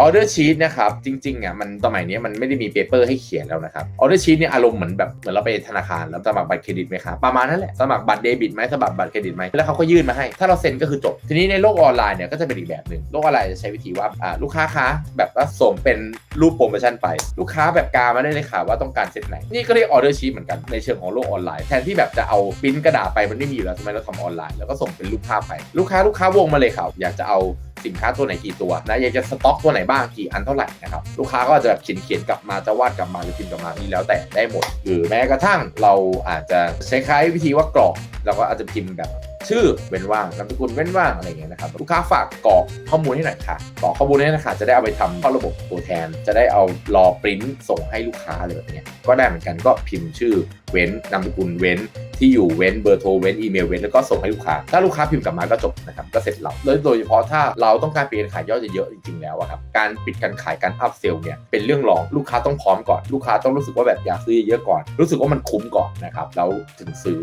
ออเดอร์ชีตนะครับจริงๆอะมันสมัยนี้มันไม่ได้มีเปเปอร์ให้เขียนแล้วนะครับออเดอร์ชีตเนี่ยอารมณ์เหมือนแบบเหมือนเราไปธนาคารแล้วสมัครบัตรเครดิตไหมครับประมาณนั้นแหละสมัครบัตรเดบิตไหมสมัครบัตรเครดิตไหมแล้วเขาก็ยื่นมาให้ ถ้าเราเซ็นก็คือจบ ทีนี้ในโลกออนไลน์เนี่ยก็จะเป็นอีกแบบหนึ่งโลกออนไลน์จะใช้วิธีว่าอ่าลูกค้าคะแบบว่าส่งเป็นรูปโปรโมชั่นไป ลูกค้าแบบกามาได้เลยค่ะว่าต้องการเซ็ตไหนนี่ก็เรียกออเดอร์ชีตเหมือนกันในเชิงของโลกออนไลน์แทนที่แบบจะเอาปิ้นกระดาษไปมันไม่มีอยู่แล้วทำไมเราทำออนไลน์แล้วก็ส่งเป็นรูปภาพไป ลูกค้าลูกค้าวงมาเลยครับอยากจะเอา สินค้าตัวไหนกี่ตัวนะอยากจะสต็อกตัวไหนบ้างกี่อันเท่าไหร่นะครับลูกค้าก็จะแบบเขียนเขียนกลับมาจะวาดกลับมาหรือพิมพ์กลับมานี่แล้วแต่ได้หมดหรือแม้กระทั่งเราอาจจะใช้คล้ายวิธีว่ากรอก เราก็อาจจะพิมพ์แบบชื่อเว้นว่างนามสกุลเว้นว่างอะไรอย่างเงี้ยนะครับลูกค้าฝากกรอกข้อมูลให้หน่อยค่ะกรอกข้อมูลให้หน่อยค่ะจะได้เอาไปทำเข้าระบบตัวแทน จะได้เอารอปริ้นส่งให้ลูกค้าอะไรแบบเนี้ยก็ได้เหมือนกันก็พิมพ์ชื่อเว้นนามสกุลเว้นที่อยู่เว้นเบอร์โทรเว้นอีเมลเว้นแล้วก็ส่งให้ลูกค้า ถ้าลูกค้าพิมพ์กลับมาก็จบนะครับก็เสร็จเราแล้วโดยเฉพาะถ้าเราต้องการเปลี่ยนขายยอดเยอะจริงๆแล้วอะครับการปิดการขายการอัพเซลเนี่ยเป็นเรื่องรองลูกค้าต้องพร้อมก่อนลูกค้าต้องรู้สึกว่าแบบอยากซื้อเยอะก่อน รู้สึกว่ามันคุ้มก่อนนะครับแล้วถึงซื้อ